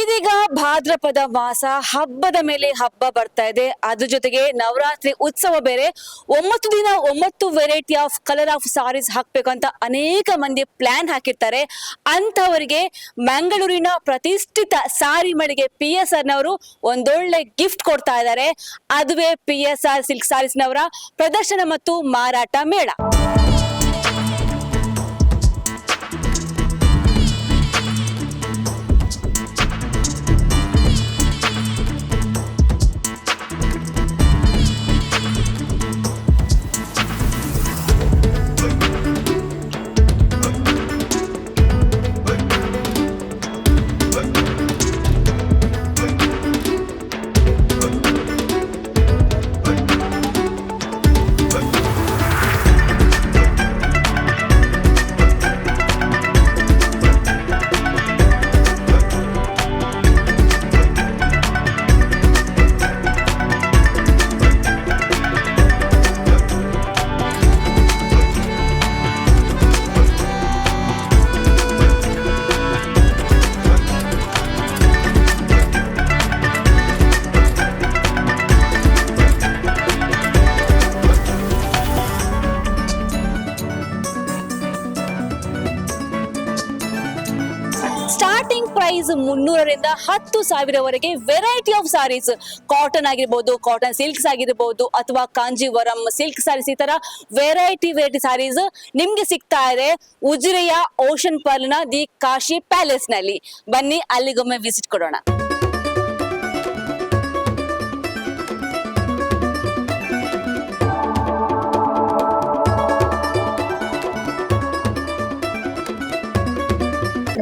ಇದೀಗ ಭಾದ್ರಪದ ಮಾಸ ಹಬ್ಬದ ಮೇಲೆ ಹಬ್ಬ ಬರ್ತಾ ಇದೆ. ಅದ್ರ ಜೊತೆಗೆ ನವರಾತ್ರಿ ಉತ್ಸವ ಬೇರೆ. ಒಂಬತ್ತು ದಿನ ಒಂಬತ್ತು variety of colour of sarees ಅಂತ ಅನೇಕ ಮಂದಿ ಪ್ಲಾನ್ ಹಾಕಿರ್ತಾರೆ. ಅಂತವರಿಗೆ ಮಂಗಳೂರಿನ ಪ್ರತಿಷ್ಠಿತ ಸಾರಿ ಮಳಿಗೆ ಪಿ ಎಸ್ ಆರ್ ನವರು ಒಂದೊಳ್ಳೆ ಗಿಫ್ಟ್ ಕೊಡ್ತಾ ಇದ್ದಾರೆ. ಅದುವೇ P S R silk sarees ನವರ ಪ್ರದರ್ಶನ ಮತ್ತು ಮಾರಾಟ ಮೇಳ. ಪ್ರೈಸ್ ಮುನ್ನೂರರಿಂದ ಹತ್ತು ಸಾವಿರವರೆಗೆ ವೆರೈಟಿ ಆಫ್ ಸಾರೀಸ್ ಕಾಟನ್ ಆಗಿರ್ಬೋದು ಕಾಟನ್ ಸಿಲ್ಕ್ಸ್ ಆಗಿರ್ಬೋದು ಅಥವಾ ಕಾಂಜೀವರಂ ಸಿಲ್ಕ್ ಸಾರೀಸ್ ಈ ತರ ವೆರೈಟಿ ವೆರೈಟಿ ಸಾರೀಸ್ ನಿಮ್ಗೆ ಸಿಗ್ತಾ ಇದೆ ಉಜಿರೆಯ ಓಷನ್ ಪರ್ಲ್ನ ದಿ ಕಾಶಿ ಪ್ಯಾಲೇಸ್ನಲ್ಲಿ ಬನ್ನಿ, ಅಲ್ಲಿಗೊಮ್ಮೆ ವಿಸಿಟ್ ಕೊಡೋಣ.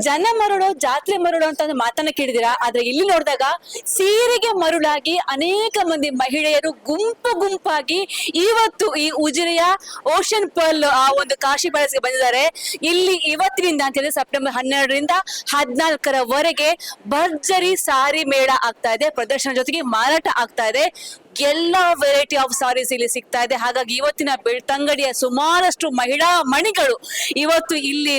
ಜನ ಮರುಳು, ಜಾತ್ರೆ ಮರುಳು ಅಂತ ಒಂದು ಮಾತನ್ನ ಕೇಳಿದಿರಾ ಆದ್ರೆ ಇಲ್ಲಿ ನೋಡಿದಾಗ ಸೀರೆಗೆ ಮರುಳಾಗಿ ಅನೇಕ ಮಂದಿ ಮಹಿಳೆಯರು ಗುಂಪು ಗುಂಪಾಗಿ ಇವತ್ತು ಈ ಉಜಿರೆಯ ಓಷನ್ ಪರ್ಲ್, ಆ ಒಂದು ಕಾಶಿ ಪ್ಯಾಲೇಸ್ಗೆ ಬಂದಿದ್ದಾರೆ. ಇಲ್ಲಿ ಇವತ್ತಿನಿಂದ ಅಂತ ಹೇಳಿದ್ರೆ ಸೆಪ್ಟೆಂಬರ್ ಹನ್ನೆರಡರಿಂದ ಹದಿನಾಲ್ಕರವರೆಗೆ ಭರ್ಜರಿ ಸಾರಿ ಮೇಳ ಆಗ್ತಾ ಇದೆ. ಪ್ರದರ್ಶನ ಜೊತೆಗೆ ಮಾರಾಟ ಆಗ್ತಾ ಇದೆ. ಎಲ್ಲಾ ವೆರೈಟಿ ಆಫ್ ಸಾರೀಸ್ ಇಲ್ಲಿ ಸಿಗ್ತಾ ಇದೆ. ಹಾಗಾಗಿ ಇವತ್ತಿನ ಬೆಳ್ತಂಗಡಿಯ ಸುಮಾರಷ್ಟು ಮಹಿಳಾ ಮಣಿಗಳು ಇವತ್ತು ಇಲ್ಲಿ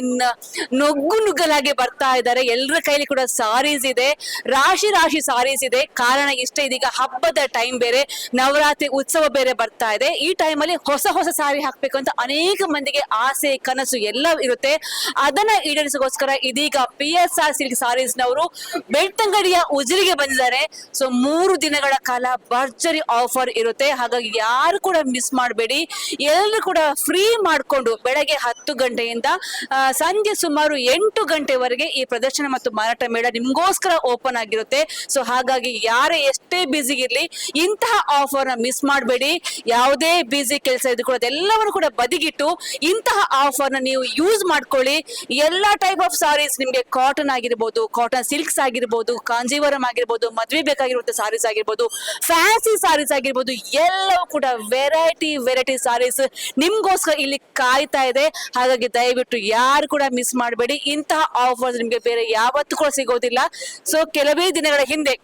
ನುಗ್ಗು ನುಗ್ಗಲಾಗಿ ಬರ್ತಾ ಇದ್ದಾರೆ. ಎಲ್ಲರ ಕೈಲಿ ಕೂಡ ಸಾರೀಸ್ ಇದೆ. ರಾಶಿ ರಾಶಿ ಸಾರೀಸ್ ಇದೆ. ಕಾರಣ ಇಷ್ಟೇ, ಇದೀಗ ಹಬ್ಬದ ಟೈಮ್ ಬೇರೆ, ನವರಾತ್ರಿ ಉತ್ಸವ ಬೇರೆ ಬರ್ತಾ ಇದೆ. ಈ ಟೈಮಲ್ಲಿ ಹೊಸ ಹೊಸ ಸಾರಿ ಹಾಕ್ಬೇಕು ಅಂತ ಅನೇಕ ಮಂದಿಗೆ ಆಸೆ, ಕನಸು ಎಲ್ಲ ಇರುತ್ತೆ. ಅದನ್ನ ಈಡೇರಿಸೋಸ್ಕರ ಇದೀಗ ಪಿ ಎಸ್ ಆರ್ ಸಿಲ್ಕ್ ಸಾರೀಸ್ನವರು ಬೆಳ್ತಂಗಡಿಯ ಉಜಿರಿಗೆ ಬಂದಿದ್ದಾರೆ. ಸೊ ಮೂರು ದಿನಗಳ ಕಾಲ ಭರ್ಜರಿ ಆಫರ್ ಇರುತ್ತೆ. ಹಾಗಾಗಿ ಯಾರು ಕೂಡ ಮಿಸ್ ಮಾಡಬೇಡಿ. ಎಲ್ಲರೂ ಕೂಡ ಫ್ರೀ ಮಾಡಿಕೊಂಡು ಬೆಳಗ್ಗೆ ಹತ್ತು ಗಂಟೆಯಿಂದ ಸಂಜೆ ಸುಮಾರು ಎಂಟು ಗಂಟೆವರೆಗೆ ಈ ಪ್ರದರ್ಶನ ಮತ್ತು ಮಾರಾಟ ಮೇಳ ನಿಮಗೋಸ್ಕರ ಓಪನ್ ಆಗಿರುತ್ತೆ. ಸೊ ಹಾಗಾಗಿ ಯಾರೇ ಎಷ್ಟೇ ಬ್ಯುಸಿ ಇರಲಿ, ಇಂತಹ ಆಫರ್ನ ಮಿಸ್ ಮಾಡಬೇಡಿ. ಯಾವುದೇ ಬ್ಯುಸಿ ಕೆಲಸ ಇದ್ದು ಕೂಡ ಕೂಡ ಬದಿಗಿಟ್ಟು ಇಂತಹ ಆಫರ್ನ ನೀವು ಯೂಸ್ ಮಾಡ್ಕೊಳ್ಳಿ. ಎಲ್ಲ ಟೈಪ್ ಆಫ್ ಸಾರೀಸ್ ನಿಮಗೆ ಕಾಟನ್ ಆಗಿರ್ಬೋದು ಕಾಟನ್ ಸಿಲ್ಕ್ಸ್ ಆಗಿರ್ಬೋದು, ಕಾಂಜೀವರಂ ಆಗಿರ್ಬೋದು, ಮದ್ವೆ ಬೇಕಾಗಿರುವಂಥ ಸಾರೀಸ್ ಆಗಿರ್ಬೋದು ಫ್ಯಾನ್ಸಿ ಸಾರೀಸ್ ಆಗಿರ್ಬೋದು, ಎಲ್ಲವೂ ಕೂಡ ವೆರೈಟಿ ವೆರೈಟಿ ಸಾರೀಸ್ ನಿಮ್ಗೋಸ್ಕರ ಇಲ್ಲಿ ಕಾಯ್ತಾ ಇದೆ. ಹಾಗಾಗಿ ದಯವಿಟ್ಟು ಯಾರು ಕೂಡ ಮಿಸ್ ಮಾಡಬೇಡಿ. ಇಂತಹ ಆಫರ್ಸ್ ನಿಮ್ಗೆ ಬೇರೆ ಯಾವತ್ತೂ ಕೂಡ ಸಿಗೋದಿಲ್ಲ. ಸೊ ಕೆಲವೇ ದಿನಗಳ ಹಿಂದೆ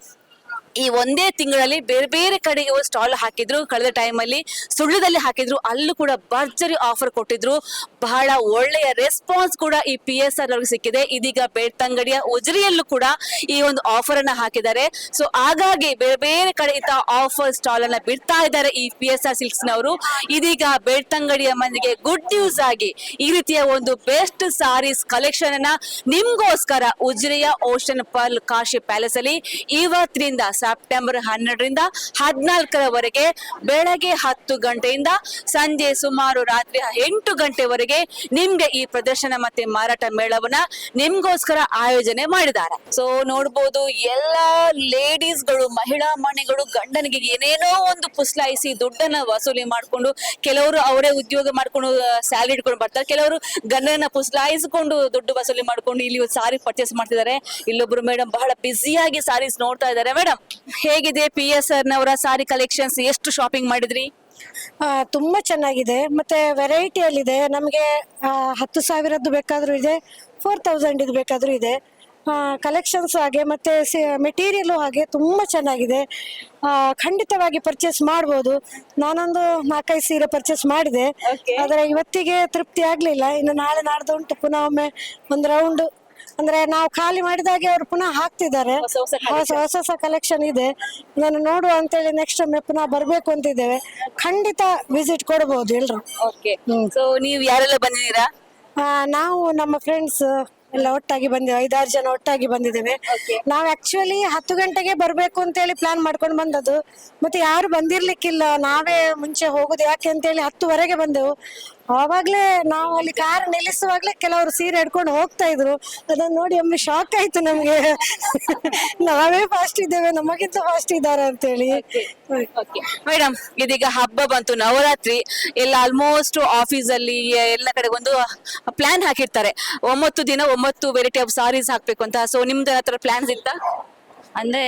ಈ ಒಂದೇ ತಿಂಗಳಲ್ಲಿ ಬೇರೆ ಬೇರೆ ಕಡೆಗೆ ಸ್ಟಾಲ್ ಹಾಕಿದ್ರು. ಕಳೆದ ಟೈಮಲ್ಲಿ ಸುಳ್ಳದಲ್ಲಿ ಹಾಕಿದ್ರು. ಅಲ್ಲೂ ಕೂಡ ಭರ್ಜರಿ ಆಫರ್ ಕೊಟ್ಟಿದ್ರು. ಬಹಳ ಒಳ್ಳೆಯ ರೆಸ್ಪಾನ್ಸ್ ಕೂಡ ಈ ಪಿ ಎಸ್ ಆರ್ ಅವ್ರಿಗೆ ಸಿಕ್ಕಿದೆ. ಇದೀಗ ಬೇಡ್ತಂಗಡಿಯ ಉಜಿರಿಯಲ್ಲೂ ಕೂಡ ಈ ಒಂದು ಆಫರ್ ಅನ್ನ ಹಾಕಿದ್ದಾರೆ. ಸೊ ಹಾಗಾಗಿ ಬೇರೆ ಬೇರೆ ಕಡೆ ಇಂತಹ ಆಫರ್ ಸ್ಟಾಲ್ ಅನ್ನ ಬಿಡ್ತಾ ಇದ್ದಾರೆ ಈ ಪಿ ಎಸ್ ಆರ್ ಸಿಲ್ಕ್ಸ್ ನವರು. ಇದೀಗ ಬೇಡ್ತಂಗಡಿಯ ಮಂದಿಗೆ ಗುಡ್ ನ್ಯೂಸ್ ಆಗಿ ಈ ರೀತಿಯ ಒಂದು ಬೆಸ್ಟ್ ಸಾರೀಸ್ ಕಲೆಕ್ಷನ್ ಅನ್ನ ನಿಮ್ಗೋಸ್ಕರ ಉಜಿರೆಯ ಓಷನ್ ಪರ್ಲ್ ಕಾಶಿ ಪ್ಯಾಲೇಸ್ ಅಲ್ಲಿ ಇವತ್ತಿನಿಂದ ಸೆಪ್ಟೆಂಬರ್ ಹನ್ನೆರಡರಿಂದ ಹದಿನಾಲ್ಕರವರೆಗೆ ಬೆಳಗ್ಗೆ ಹತ್ತು ಗಂಟೆಯಿಂದ ಸಂಜೆ ಸುಮಾರು ರಾತ್ರಿ ಎಂಟು ಗಂಟೆವರೆಗೆ ನಿಮ್ಗೆ ಈ ಪ್ರದರ್ಶನ ಮತ್ತೆ ಮಾರಾಟ ಮೇಳವನ್ನ ನಿಮ್ಗೋಸ್ಕರ ಆಯೋಜನೆ ಮಾಡಿದ್ದಾರೆ. ಸೊ ನೋಡ್ಬೋದು ಎಲ್ಲಾ ಲೇಡೀಸ್ಗಳು, ಮಹಿಳಾ ಮಣಿಗಳು ಗಂಡನಿಗೆ ಏನೇನೋ ಒಂದು ಪುಸ್ಲಾಯಿಸಿ ದುಡ್ಡನ್ನ ವಸೂಲಿ ಮಾಡ್ಕೊಂಡು ಕೆಲವರು ಅವರೇ ಉದ್ಯೋಗ ಮಾಡ್ಕೊಂಡು ಸ್ಯಾಲರಿ ಇಟ್ಕೊಂಡು ಬರ್ತಾರೆ. ಕೆಲವರು ಗಂಡನ ಪುಸ್ಲಾಯಿಸಿಕೊಂಡು ದುಡ್ಡು ವಸೂಲಿ ಮಾಡ್ಕೊಂಡು ಇಲ್ಲಿ ಸಾರಿ ಪರ್ಚೇಸ್ ಮಾಡ್ತಿದ್ದಾರೆ. ಇಲ್ಲೊಬ್ರು ಮೇಡಮ್ ಬಹಳ ಬ್ಯುಸಿಯಾಗಿ ಸಾರೀಸ್ ನೋಡ್ತಾ ಇದ್ದಾರೆ. ಮೇಡಮ್ ಹೇಗಿದೆ ಪಿ ಎಸ್ ಆರ್ನವರ ಸಾರಿ ಕಲೆಕ್ಷನ್ಸ್ ಎಷ್ಟು ಶಾಪಿಂಗ್ ಮಾಡಿದ್ರಿ? ಆ, ತುಂಬಾ ಚೆನ್ನಾಗಿದೆ. ಮತ್ತೆ ವೆರೈಟಿಯಲ್ಲಿದೆ ನಮಗೆ ಹತ್ತು ಸಾವಿರದ್ದು ಬೇಕಾದರೂ ಇದೆ ಫೋರ್ ತೌಸಂಡ್ ಇದು ಬೇಕಾದ್ರೂ ಇದೆ. ಕಲೆಕ್ಷನ್ಸ್ ಹಾಗೆ ಮತ್ತೆ ಮೆಟೀರಿಯಲ್ ಹಾಗೆ ತುಂಬಾ ಚೆನ್ನಾಗಿದೆ. ಆ, ಖಂಡಿತವಾಗಿ ಪರ್ಚೇಸ್ ಮಾಡ್ಬೋದು. ನಾನೊಂದು ನಾಲ್ಕೈದು ಸೀರೆ ಪರ್ಚೇಸ್ ಮಾಡಿದೆ. Okay. ಆದರೆ ಇವತ್ತಿಗೆ ತೃಪ್ತಿ ಆಗ್ಲಿಲ್ಲ. ಇನ್ನು ನಾಳೆ ನಾಡ್ದು ಉಂಟು ಪುನಃ ಒಮ್ಮೆ ಒಂದು ರೌಂಡ್ ಅಂದ್ರೆ ನಾವು ಖಾಲಿ ಮಾಡಿದಾಗೆ ಅವ್ರು ಪುನಃ ಹಾಕ್ತಿದ್ದಾರೆ. ಹೊಸ ಹೊಸ ಕಲೆಕ್ಷನ್ ಇದೆ. ನಾನು ನೋಡುವ ಅಂತೇಳಿ ನೆಕ್ಸ್ಟ್ ಒಮ್ಮೆ ಪುನಃ ಬರ್ಬೇಕು ಅಂತಿದ್ದೇವೆ. ಖಂಡಿತ ವಿಸಿಟ್ ಕೊಡಬಹುದು ಎಲ್ರು. ಓಕೆ ಸೊ ನೀವು ಯಾರೆಲ್ಲ ಬಂದಿದ್ದೀರಾ? ಆ, ನಾವು ನಮ್ಮ ಫ್ರೆಂಡ್ಸ್ ಎಲ್ಲ ಒಟ್ಟಾಗಿ ಬಂದಿದ್ದೇವೆ ಐದಾರು ಜನ ಒಟ್ಟಾಗಿ ಬಂದಿದ್ದೇವೆ. ನಾವು ಆಕ್ಚುಲಿ ಹತ್ತು ಗಂಟೆಗೆ ಬರ್ಬೇಕು ಅಂತೇಳಿ ಪ್ಲಾನ್ ಮಾಡ್ಕೊಂಡು ಬಂದದ್ದು. ಮತ್ತೆ ಯಾರು ಬಂದಿರ್ಲಿಕ್ಕಿಲ್ಲ. ನಾವೇ ಮುಂಚೆ ಹೋಗುದು ಯಾಕೆ ಅಂತೇಳಿ ಹತ್ತುವರೆಗೆ ಬಂದೆವು. ಆವಾಗ್ಲೇ ನಾವು ಅಲ್ಲಿ ಕಾರ್ ನಿಲ್ಲಿಸುವಾಗ್ಲೇ ಕೆಲವರು ಸೀರೆ ಹಿಡ್ಕೊಂಡು ಹೋಗ್ತಾ ಇದ್ರು. ಅದನ್ನ ನೋಡಿ ಒಮ್ಮೆ ಶಾಕ್ ಆಯ್ತು ನಮ್ಗೆ. ನಾವೇ ಫಾಸ್ಟ್ ಇದ್ದೇವೆ ನಮಗಿಂತ ಫಾಸ್ಟ್ ಇದ್ದಾರೆ ಅಂತೇಳಿ. ಮೇಡಮ್ ಇದೀಗ ಹಬ್ಬ ಬಂತು ನವರಾತ್ರಿ. ಎಲ್ಲ ಆಲ್ಮೋಸ್ಟ್ ಆಫೀಸ್ ಅಲ್ಲಿ ಎಲ್ಲ ಕಡೆ ಒಂದು ಪ್ಲಾನ್ ಹಾಕಿರ್ತಾರೆ. ಒಂಬತ್ತು ದಿನ ಒಂಬತ್ತು ವೆರೈಟಿ ಆಫ್ ಸಾರೀಸ್ ಹಾಕ್ಬೇಕು ಅಂತ. ಸೊ ನಿಮ್ದು ಹತ್ರ ಪ್ಲಾನ್ಸ್ ಇತ್ತಾ? ಅಂದ್ರೆ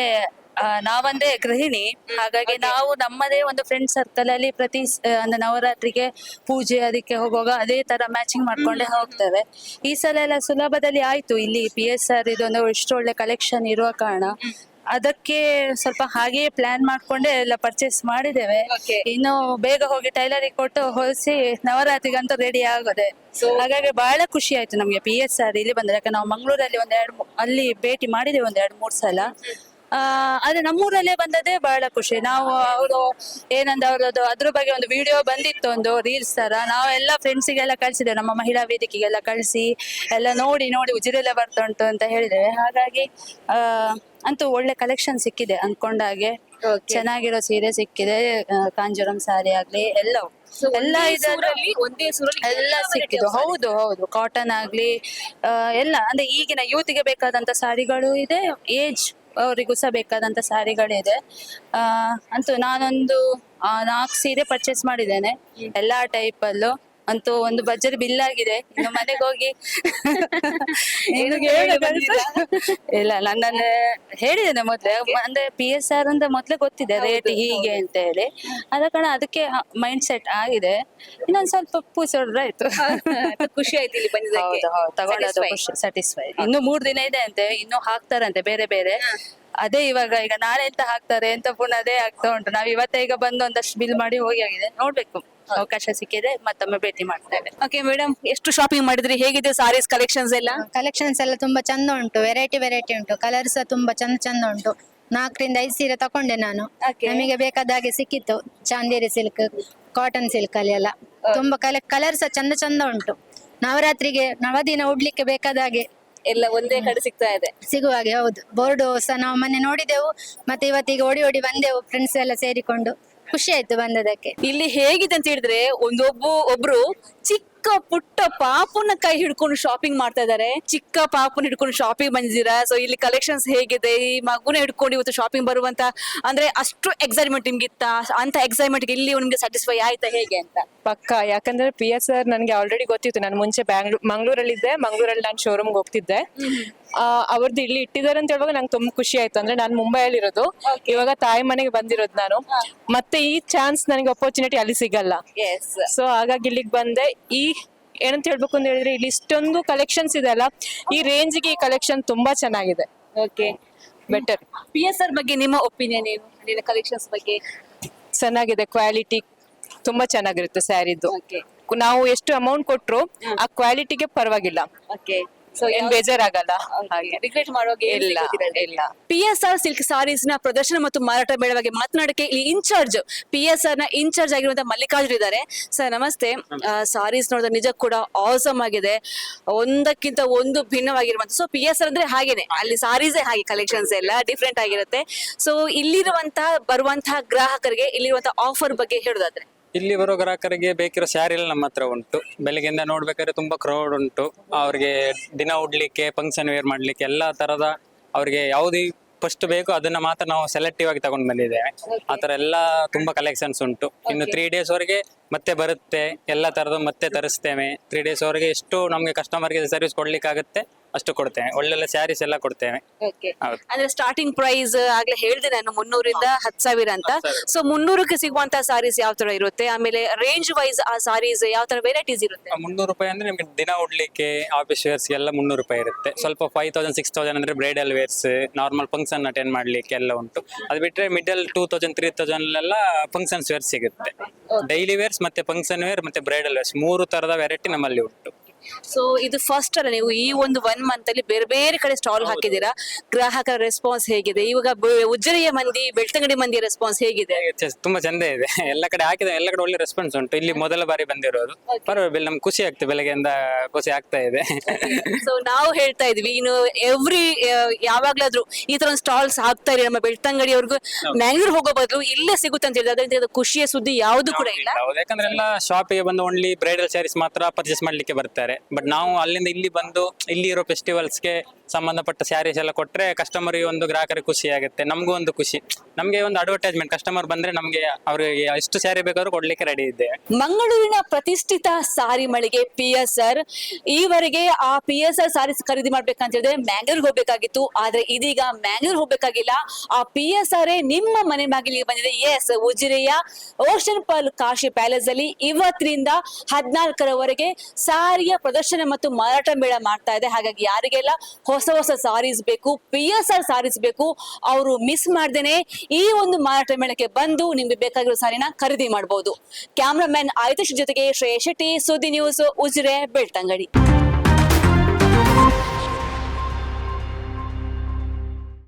ನಾವಂದ್ರೆ ಗೃಹಿಣಿ. ಹಾಗಾಗಿ ನಾವು ನಮ್ಮದೇ ಒಂದು ಫ್ರೆಂಡ್ ಸರ್ಕಲ್ ಅಲ್ಲಿ ಪ್ರತಿ ಸ- ಅಂದ್ರೆ ನವರಾತ್ರಿಗೆ ಪೂಜೆ ಅದಕ್ಕೆ ಹೋಗುವಾಗ ಅದೇ ತರ ಮ್ಯಾಚಿಂಗ್ ಮಾಡ್ಕೊಂಡೆ ಹೋಗ್ತೇವೆ. ಈ ಸಲ ಎಲ್ಲ ಸುಲಭದಲ್ಲಿ ಆಯ್ತು. ಇಲ್ಲಿ ಪಿ ಎಸ್ ಆರ್ ಇದೊಂದು ಇಷ್ಟು ಒಳ್ಳೆ ಕಲೆಕ್ಷನ್ ಇರುವ ಕಾರಣ. ಅದಕ್ಕೆ ಸ್ವಲ್ಪ ಹಾಗೆಯೇ ಪ್ಲಾನ್ ಮಾಡ್ಕೊಂಡೆ ಎಲ್ಲ ಪರ್ಚೇಸ್ ಮಾಡಿದ್ದೇವೆ. Okay. ಇನ್ನು ಬೇಗ ಹೋಗಿ ಟೈಲರಿಗೆ ಕೊಟ್ಟು ಹೊಲಿಸಿ ನವರಾತ್ರಿಗಂತೂ ರೆಡಿ ಆಗೋದೆ. ಹಾಗಾಗಿ ಬಹಳ ಖುಷಿ ಆಯ್ತು ನಮ್ಗೆ ಪಿ ಎಸ್ ಆರ್ ಇಲ್ಲಿ ಬಂದ್ರೆ. ಯಾಕಂದ್ರೆ ನಾವು ಮಂಗಳೂರಲ್ಲಿ ಒಂದ್ ಎರಡು ಅಲ್ಲಿ ಭೇಟಿ ಮಾಡಿದ್ದೇವೆ ಒಂದ್ ಎರಡು ಮೂರ್ ಸಲ. ಆ ಆದ್ರೆ ನಮ್ಮೂರಲ್ಲೇ ಬಂದದ್ದೇ ಬಹಳ ಖುಷಿ. ನಾವು ಅವರು ಏನಂದ ಅವ್ರದ್ದು ಅದ್ರ ಬಗ್ಗೆ ಒಂದು ವಿಡಿಯೋ ಬಂದಿತ್ತು ಒಂದು ರೀಲ್ಸ್ ತರ. ನಾವೆಲ್ಲ ಫ್ರೆಂಡ್ಸಿಗೆಲ್ಲ ಕಳ್ಸಿದ್ದೇವೆ. ನಮ್ಮ ಮಹಿಳಾ ವೇದಿಕೆಗೆಲ್ಲ ಕಳಿಸಿ ಎಲ್ಲ ನೋಡಿ ನೋಡಿ ಉಜಿರೆಲ್ಲ ಬರ್ತಾ ಉಂಟು ಅಂತ ಹೇಳಿದ್ದೇವೆ. ಹಾಗಾಗಿ ಆ ಅಂತೂ ಒಳ್ಳೆ ಕಲೆಕ್ಷನ್ ಸಿಕ್ಕಿದೆ ಅನ್ಕೊಂಡಾಗೆ. ಚೆನ್ನಾಗಿರೋ ಸೀರೆ ಸಿಕ್ಕಿದೆ. ಕಾಂಜುರಂ ಸಾರಿ ಆಗ್ಲಿ ಎಲ್ಲವೂ. ಎಲ್ಲ ಇದರಲ್ಲಿ ಒಂದೇ ಎಲ್ಲ ಸಿಕ್ಕಿದ್ದು. ಹೌದು ಹೌದು. ಕಾಟನ್ ಆಗ್ಲಿ ಎಲ್ಲ. ಅಂದ್ರೆ ಈಗಿನ ಯೂತ್ಗೆ ಬೇಕಾದಂತ ಸಾರಿಗಳು ಇದೆ. ಏಜ್ ಅವರಿಗೂ ಸಹ ಬೇಕಾದಂತ ಸ್ಯಾರಿಗಳಿದೆ ಆ ಅಂತೂ ನಾನೊಂದು ನಾಲ್ಕು ಸೀರೆ ಪರ್ಚೇಸ್ ಮಾಡಿದ್ದೇನೆ. ಎಲ್ಲಾ ಟೈಪ್ ಅಲ್ಲೂ. ಅಂತೂ ಒಂದು ಬಜರ್ ಬಿಲ್ ಆಗಿದೆ. ಇನ್ನು ಮನೆಗೆ ಹೋಗಿ. ಇಲ್ಲ ನನ್ನನ್ನು ಹೇಳಿದ್ದೇನೆ ಮೊದ್ಲೇ. ಅಂದ್ರೆ ಪಿ ಎಸ್ ಆರ್ ಅಂತ ಮೊದ್ಲೇ ಗೊತ್ತಿದೆ ರೇಟ್ ಹೀಗೆ ಅಂತ ಹೇಳಿ. ಅದ ಕಾರಣ ಅದಕ್ಕೆ ಮೈಂಡ್ ಸೆಟ್ ಆಗಿದೆ. ಇನ್ನೊಂದು ಸ್ವಲ್ಪ ಪೂಸೆ ಹೊಡ್ರೆ ಆಯ್ತು. ಖುಷಿ ಆಯ್ತು ಇಲ್ಲಿ ಹೌದು ತಗೊಂಡದ್ದು ಸ್ಯಾಟಿಸ್ಫೈ ಇನ್ನು ಮೂರ್ ದಿನ ಇದೆ ಅಂತೆ. ಇನ್ನು ಹಾಕ್ತಾರಂತೆ ಬೇರೆ ಬೇರೆ. ಅದೇ ಇವಾಗ ಈಗ ನಾಳೆ ಎಂತ ಹಾಕ್ತಾರೆ ಅಂತ ಪುನಃ ಅದೇ ಆಗ್ತಾ ಉಂಟು. ನಾವ್ ಇವತ್ತೇ ಈಗ ಬಂದು ಒಂದಷ್ಟು ಬಿಲ್ ಮಾಡಿ ಹೋಗಿ ಆಗಿದೆ. ನೋಡ್ಬೇಕು. ಅವಕಾಶ ಸಿಕ್ಕಿದೆ ಮತ್ತೊಮ್ಮೆ ಭೇಟಿ ಮಾಡ್ತೇವೆ. ಓಕೆ ಮೇಡಮ್ ಎಷ್ಟು ಶಾಪಿಂಗ್ ಮಾಡಿದ್ರಿ? ಹೇಗಿದೆ ಸಾರೀಸ್ ಕಲೆಕ್ಷನ್ಸ್ ಎಲ್ಲ? ಕಲೆಕ್ಷನ್ಸ್ ಎಲ್ಲ ತುಂಬಾ ಚಂದ ಉಂಟು. ವೆರೈಟಿ ವೆರೈಟಿ ಉಂಟು. ಕಲರ್ಸ್ ತುಂಬಾ ಚಂದ ಚಂದ ಉಂಟು. ನಾಲ್ಕರಿಂದ ಐದು ಸೀರೆ ತಕೊಂಡೆ ನಾನು. ನಮಗೆ ಬೇಕಾದ ಹಾಗೆ ಸಿಕ್ಕಿತ್ತು. ಚಾಂದೇರಿ ಸಿಲ್ಕ್ ಕಾಟನ್ ಸಿಲ್ಕ್ ಅಲ್ಲಿ ಎಲ್ಲ. ತುಂಬಾ ಕಲೆ ಕಲರ್ ಸಹ ಚಂದ ಚಂದ ಉಂಟು. ನವರಾತ್ರಿಗೆ ನವದಿನ ಉಡ್ಲಿಕ್ಕೆ ಬೇಕಾದ ಹಾಗೆ ಎಲ್ಲ ಒಂದೇ ಕಡೆ ಸಿಗ್ತಾ ಇದೆ. ಸಿಗುವ ಹಾಗೆ ಹೌದು. ಬೋರ್ಡ್ ಸಹ ನಾವು ಮೊನ್ನೆ ನೋಡಿದೆವು ಮತ್ತೆ ಇವತ್ತೀಗ ಓಡಿ ಓಡಿ ಬಂದೆವು ಫ್ರೆಂಡ್ಸ್ ಎಲ್ಲ ಸೇರಿಕೊಂಡು. ಖುಷಿ ಆಯ್ತು ಬಂದದಕ್ಕೆ ಇಲ್ಲಿ ಹೇಗಿದೆ ಅಂತ ಹೇಳಿದ್ರೆ ಒಂದೊಬ್ಬ ಒಬ್ರು ಚಿಕ್ಕ ಪುಟ್ಟ ಪಾಪುನ ಕೈ ಹಿಡ್ಕೊಂಡು ಶಾಪಿಂಗ್ ಮಾಡ್ತಾ ಇದಾರೆ. ಚಿಕ್ಕ ಪಾಪುನ ಹಿಡ್ಕೊಂಡು ಶಾಪಿಂಗ್ ಬಂದಿದ್ದೀರಾ? ಸೊ ಇಲ್ಲಿ ಕಲೆಕ್ಷನ್ಸ್ ಹೇಗಿದೆ? ಈ ಮಗುನ ಹಿಡ್ಕೊಂಡು ಇವತ್ತು ಶಾಪಿಂಗ್ ಬರುವಂತ ಅಂದ್ರೆ ಅಷ್ಟು ಎಕ್ಸೈಟ್ಮೆಂಟ್ ನಿಮ್ಗೆ ಇತ್ತ ಅಂತ ಎಕ್ಸೈಟ್ಮೆಂಟ್ ಇಲ್ಲಿ ನಿಮ್ಗೆ ಸ್ಯಾಟಿಸ್ಫೈ ಆಯ್ತಾ ಹೇಗೆ ಅಂತ? ಪಕ್ಕ ಯಾಕಂದ್ರೆ ಪಿ ಎಸ್ ಸರ್ ನನಗೆ ಆಲ್ರೆಡಿ ಗೊತ್ತಿತ್ತು. ನಾನು ಮುಂಚೆ ಬ್ಯಾಂಗ್ಳೂರ್ ಮಂಗಳೂರಲ್ಲಿದ್ದೆ. ಮಂಗ್ಳೂರಲ್ಲಿ ನಾನು ಶೋರೂಮ್ಗೆ ಹೋಗ್ತಿದ್ದೆ. ಅವ್ರದ್ದು ಇಲ್ಲಿ ಇಟ್ಟಿದ್ದಾರೆ ಅಂತ ಹೇಳುವಾಗ ನಂಗೆ ತುಂಬಾ ಖುಷಿ ಆಯ್ತು. ಅಂದ್ರೆ ನಾನು ಮುಂಬೈಯಲ್ಲಿ ಇರೋದು ಇವಾಗ ತಾಯಿ ಮನೆಗೆ ಬಂದಿರೋದು ನಾನು. ಮತ್ತೆ ಈ ಚಾನ್ಸ್ ನನಗೆ ಅಪರ್ಚುನಿಟಿ ಅಲ್ಲಿ ಸಿಗಲ್ಲ. ಸೊ ಹಾಗಾಗಿ ಇಲ್ಲಿಗೆ ಬಂದೆ. ಈ ಏನಂತ ಹೇಳ್ಬೇಕು ಅಂತ ಹೇಳಿದ್ರೆ ಇಲ್ಲಿ ಇಷ್ಟೊಂದು ಕಲೆಕ್ಷನ್ಸ್ ಇದೆ ಅಲ್ಲ? ಈ ರೇಂಜ್ಗೆ ಈ ಕಲೆಕ್ಷನ್ ತುಂಬಾ ಚೆನ್ನಾಗಿದೆ. Okay better P S R ಬಗ್ಗೆ ನಿಮ್ಮ ಒಪಿನಿಯನ್ ಏನು? ಅಲ್ಲಿನ ಕಲೆಕ್ಷನ್ಸ್ ಬಗ್ಗೆ? ಚೆನ್ನಾಗಿದೆ. ಕ್ವಾಲಿಟಿ ತುಂಬಾ ಚೆನ್ನಾಗಿರುತ್ತೆ ಸ್ಯಾರಿದ್ದು ಓಕೆ ನಾವು ಎಷ್ಟು ಅಮೌಂಟ್ ಕೊಟ್ರು ಆ ಕ್ವಾಲಿಟಿಗೆ ಪರವಾಗಿಲ್ಲ. ಓಕೆ ಸೊ ಏನ್ ಬೇಜಾರಾಗಲ್ಲ. ಹಾಗೆ. ರಿಗ್ರೆಟ್ ಮಾಡುವಾಗ ಇಲ್ಲ ಇಲ್ಲ ಪಿ ಎಸ್ ಆರ್ ಸಿಲ್ಕ್ ಸಾರೀಸ್ನ ಪ್ರದರ್ಶನ ಮತ್ತು ಮಾರಾಟ ಮೇಳವಾಗಿ ಬಗ್ಗೆ ಮಾತನಾಡಕ್ಕೆ ಇಲ್ಲಿ ಇನ್ಚಾರ್ಜ್ ಪಿ ಎಸ್ ಆರ್ನ ಇನ್ಚಾರ್ಜ್ ಆಗಿರುವಂತಹ ಮಲ್ಲಿಕಾರ್ಜುನ್ ಇದ್ದಾರೆ. ಸರ್ ನಮಸ್ತೆ. ಸಾರೀಸ್ ನೋಡಿದ್ರೆ ನಿಜ ಕೂಡ ಆಸಮ್ ಆಗಿದೆ. ಒಂದಕ್ಕಿಂತ ಒಂದು ಭಿನ್ನವಾಗಿರುವಂತ ಸೊ ಪಿ ಎಸ್ ಆರ್ ಅಂದ್ರೆ ಹಾಗೇನೆ. ಅಲ್ಲಿ ಸಾರೀಸೇ ಹಾಗೆ ಕಲೆಕ್ಷನ್ಸ್ ಎಲ್ಲ ಡಿಫ್ರೆಂಟ್ ಆಗಿರುತ್ತೆ. ಸೊ ಇಲ್ಲಿರುವಂತಹ ಬರುವಂತಹ ಗ್ರಾಹಕರಿಗೆ ಇಲ್ಲಿರುವಂತಹ ಆಫರ್ ಬಗ್ಗೆ ಹೇಳೋದಾದ್ರೆ. ಇಲ್ಲಿ ಬರೋ ಗ್ರಾಹಕರಿಗೆ ಬೇಕಿರೋ ಸ್ಯಾರಿ ಎಲ್ಲ ನಮ್ಮ ಹತ್ರ ಉಂಟು. ಬೆಳಗ್ಗೆಯಿಂದ ನೋಡ್ಬೇಕಾದ್ರೆ ತುಂಬಾ ಕ್ರೌಡ್ ಉಂಟು. ಅವ್ರಿಗೆ ದಿನ ಉಡ್ಲಿಕ್ಕೆ ಫಂಕ್ಷನ್ ವೇರ್ ಮಾಡ್ಲಿಕ್ಕೆ ಎಲ್ಲಾ ತರದ ಅವ್ರಿಗೆ ಯಾವ್ದು ಫಸ್ಟ್ ಬೇಕು ಅದನ್ನ ಮಾತ್ರ ನಾವು ಸೆಲೆಕ್ಟಿವ್ ಆಗಿ ತಗೊಂಡ್ ಬಂದಿದ್ದೇವೆ. ಆ ತರ ಎಲ್ಲ ತುಂಬಾ ಕಲೆಕ್ಷನ್ಸ್ ಉಂಟು. ಇನ್ನು ತ್ರೀ ಡೇಸ್ ವರೆಗೆ ಮತ್ತೆ ಬರುತ್ತೆ. ಎಲ್ಲ ತರದ ಮತ್ತೆ ತರಿಸ್ತೇವೆ. ತ್ರೀ ಡೇಸ್ ವರೆಗೆ ಎಷ್ಟು ನಮ್ಗೆ ಕಸ್ಟಮರ್ಗೆ ಸರ್ವಿಸ್ ಕೊಡ್ಲಿಕ್ಕೆ ಆಗುತ್ತೆ ಅಷ್ಟು ಕೊಡ್ತೇನೆ ಒಳ್ಳೊಳ್ಳೆ ಸ್ಯಾರೀಸ್ ಎಲ್ಲ ಕೊಡ್ತೇನೆ ಹೌದು. ಅಂದ್ರೆ ಸ್ಟಾರ್ಟಿಂಗ್ ಪ್ರೈಸ್ ಆಗ್ಲೇ ಹೇಳ್ದೆ ನಾನು ಮುನ್ನೂರಿಂದ ಹತ್ತು ಸಾವಿರ ಅಂತ. ಸೊ ಮುನ್ನೂರಕ್ಕೆ ಸಿಗುವಂತ ಸಾರೀಸ್ ಯಾವ ತರ ಇರುತ್ತೆ? ಆಮೇಲೆ ರೇಂಜ್ ವೈಸ್ ಆ ಸಾರೀಸ್ ಯಾವ ತರ ವೆರೈಟೀಸ್ ಇರುತ್ತೆ? ಮುನ್ನೂರು ರೂಪಾಯಿ ಅಂದ್ರೆ ನಿಮ್ಗೆ ದಿನ ಉಡ್ಲಿಕ್ಕೆ ಆಫೀಸ್ ವೇರ್ಸ್ ಎಲ್ಲ ಮುನ್ನೂರು ರೂಪಾಯಿ ಇರುತ್ತೆ. ಸ್ವಲ್ಪ ಫೈವ್ ತೌಸಂಡ್ ಸಿಕ್ಸ್ ತೌಸಂಡ್ ಅಂದ್ರೆ bridal wears normal function attend ಮಾಡ್ಲಿಕ್ಕೆ ಎಲ್ಲ ಉಂಟು. ಅದು ಬಿಟ್ರೆ middle two thousand three thousand ಎಲ್ಲ ಫಂಕ್ಷನ್ಸ್ ವೇರ್ ಸಿಗುತ್ತೆ. ಡೈಲಿ ವೇರ್ಸ್ ಮತ್ತೆ ಫಂಕ್ಷನ್ ವೇರ್ ಮತ್ತೆ ಬ್ರೈಡಲ್ ವೇರ್ಸ್ ಮೂರು ತರದ ವೆರೈಟಿ ನಮ್ಮಲ್ಲಿ ಉಂಟು. ಸೊ ಇದು ಫಸ್ಟ್ ಅಲ್ಲ ನೀವು ಈ ಒಂದು ಒನ್ ಮಂತ್ ಅಲ್ಲಿ ಬೇರೆ ಬೇರೆ ಕಡೆ ಸ್ಟಾಲ್ ಹಾಕಿದ್ದೀರಾ? ಗ್ರಾಹಕರ ರೆಸ್ಪಾನ್ಸ್ ಹೇಗಿದೆ? ಇವಾಗ ಉಜ್ಜರಿಯ ಉಜ್ಜಿರೆಯ ಮಂದಿ ಬೆಳ್ತಂಗಡಿ ಮಂದಿ ರೆಸ್ಪಾನ್ಸ್ ಹೇಗಿದೆ? ಚೆ- ತುಂಬಾ ಚಂದ ಇದೆ. ಎಲ್ಲ ಕಡೆ ಹಾಕಿದ ಎಲ್ಲ ಕಡೆ ಒಳ್ಳೆ ರೆಸ್ಪಾನ್ಸ್ ಉಂಟು. ಇಲ್ಲಿ ಮೊದಲ ಬಾರಿ ಬಂದಿರೋದು. ಪರವಾಗಿಲ್ಲ ನಮ್ಗೆ ಖುಷಿ ಆಗ್ತದೆ ಬೆಳಗ್ಗೆಯಿಂದ ಖುಷಿ ಆಗ್ತಾ ಇದೆ. ಸೊ ನಾವು ಹೇಳ್ತಾ ಇದ್ವಿ ಇನ್ನು ಎವ್ರಿ ಯಾವಾಗ್ಲಾದ್ರೂ ಈ ತರ ಒಂದು ಸ್ಟಾಲ್ಸ್ ಹಾಕ್ತಾ ಇರಿ ನಮ್ಮ ಬೆಳ್ತಂಗಡಿ ಅವ್ರಿಗೂ ಮ್ಯಾಂಗ್ಳೂರ್ ಹೋಗೋ ಬದಲು ಇಲ್ಲೇ ಸಿಗುತ್ತೆ ಅಂತ ಹೇಳಿದ್ರೆ ಅದರಿಂದ ಖುಷಿಯ ಸುದ್ದಿ ಯಾವುದು ಕೂಡ ಇಲ್ಲ. ಹೌದು ಯಾಕಂದ್ರೆ ಎಲ್ಲ ಶಾಪಿಗೆ ಬಂದು ಓನ್ಲಿ ಬ್ರೈಡಲ್ ಸ್ಯಾರೀಸ್ ಮಾತ್ರ ಪರ್ಚೇಸ್ ಮಾಡ್ಲಿಕ್ಕೆ ಬರ್ತಾರೆ. ಬಟ್ ನಾವು ಅಲ್ಲಿಂದ ಇಲ್ಲಿ ಬಂದು ಇಲ್ಲಿ ಇರೋ ಫೆಸ್ಟಿವಲ್ಸ್ಗೆ ಸಂಬಂಧಪಟ್ಟ ಸ್ಯಾರೀಸ್ ಎಲ್ಲ ಕೊಟ್ಟರೆ ಕಸ್ಟಮರ್ಗೆ ಒಂದು ಗ್ರಾಹಕರಿಗೆ ಖುಷಿ ಆಗುತ್ತೆ, ನಮಗೂ ಒಂದು ಖುಷಿ. ನಮಗೆ ಒಂದು ಅಡ್ವರ್ಟೈಸ್ಮೆಂಟ್ ಕಸ್ಟಮರ್ ಬಂದ್ರೆ ನಮಗೆ ಅವರಿಗೆ ಎಷ್ಟು ಸ್ಯಾರಿ ಬೇಕಾದ್ರೂ ಕೊಡ್ಲಿಕ್ಕೆ ರೆಡಿ ಇದೆ ಮಂಗಳೂರಿನ ಪ್ರತಿಷ್ಠಿತ ಸಾರಿ ಮಳಿಗೆ ಪಿ ಎಸ್ ಆರ್ ಈವರೆಗೆ ಆ ಪಿ ಎಸ್ ಆರ್ ಸಾರೀಸ್ ಖರೀದಿ ಮಾಡ್ಬೇಕಂತ ಹೇಳಿದ್ರೆ ಮ್ಯಾಂಗ್ಳೂರ್ ಹೋಗ್ಬೇಕಾಗಿತ್ತು, ಆದ್ರೆ ಇದೀಗ ಮ್ಯಾಂಗ್ಳೂರ್ ಹೋಗ್ಬೇಕಾಗಿಲ್ಲ. ಆ ಪಿ ಎಸ್ ಆರ್ ನಿಮ್ಮ ಮನೆ ಬಾಗಿಲಿಗೆ ಬಂದಿದೆ. ಎಸ್ ಉಜಿರೆಯ ಓಷನ್ ಪರ್ಲ್ ಕಾಶಿ ಪ್ಯಾಲೇಸ್ ಅಲ್ಲಿ ಇವತ್ತರಿಂದ ಹದಿನಾಲ್ಕರವರೆಗೆ ಸಾರಿಯ ಪ್ರದರ್ಶನ ಮತ್ತು ಮಾರಾಟ ಮೇಳ ಮಾಡ್ತಾ ಇದೆ. ಹಾಗಾಗಿ ಯಾರಿಗೆಲ್ಲ ಹೊಸ ಸಾರೀಸ್ ಬೇಕು ಪಿ ಎಸ್ ಆರ್ ಸಾರೀಸ್ ಬೇಕು, ಅವರು ಮಿಸ್ ಮಾಡ್ದೇನೆ ಈ ಒಂದು ಮಾರಾಟ ಮೇಳಕ್ಕೆ ಬಂದು ನಿಮ್ಗೆ ಬೇಕಾಗಿರೋ ಸಾರಿನ ಖರೀದಿ ಮಾಡಬಹುದು ಕ್ಯಾಮ್ರಾಮನ್ ಆಯುತೇಶ್ ಜೊತೆಗೆ ಶ್ರೇಯ ಶೆಟ್ಟಿ, ಸುದ್ದಿ ನ್ಯೂಸ್ ಉಜಿರೆ, ಬೆಳ್ತಂಗಡಿ.